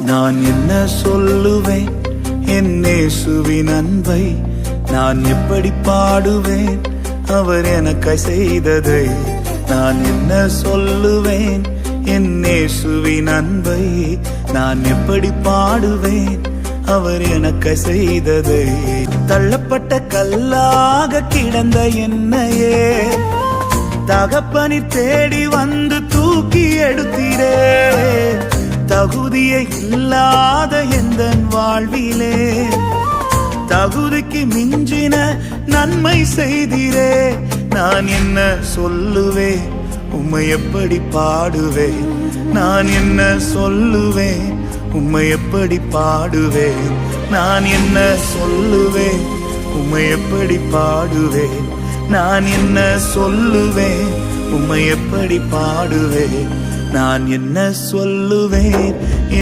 நான் என்ன சொல்லுவேன்? என் நேசுவின் அன்பை நான் எப்படி பாடுவேன்? அவர் எனக்கு செய்ததை நான் என்ன சொல்லுவேன்? என் நேசுவின் அன்பை நான் எப்படி பாடுவேன்? அவர் எனக்கு செய்ததை தள்ளப்பட்ட கல்லாக கிடந்த என்னையே தகப்பனி தேடி வந்து தகுதியை இல்லாத எந்த வாழ்விலே? தகுதிக்கு மிஞ்சின நன்மை செய்திரே. நான் என்ன சொல்லுவேன்? உம்மை எப்படி பாடுவேன்? நான் என்ன சொல்லுவேன்? உம்மை எப்படி பாடுவேன்? நான் என்ன சொல்லுவேன்? உம்மை எப்படி பாடுவேன்? நான் என்ன சொல்லுவேன்? உம்மை எப்படி பாடுவேன்? நான் என்ன சொல்லுவேன்?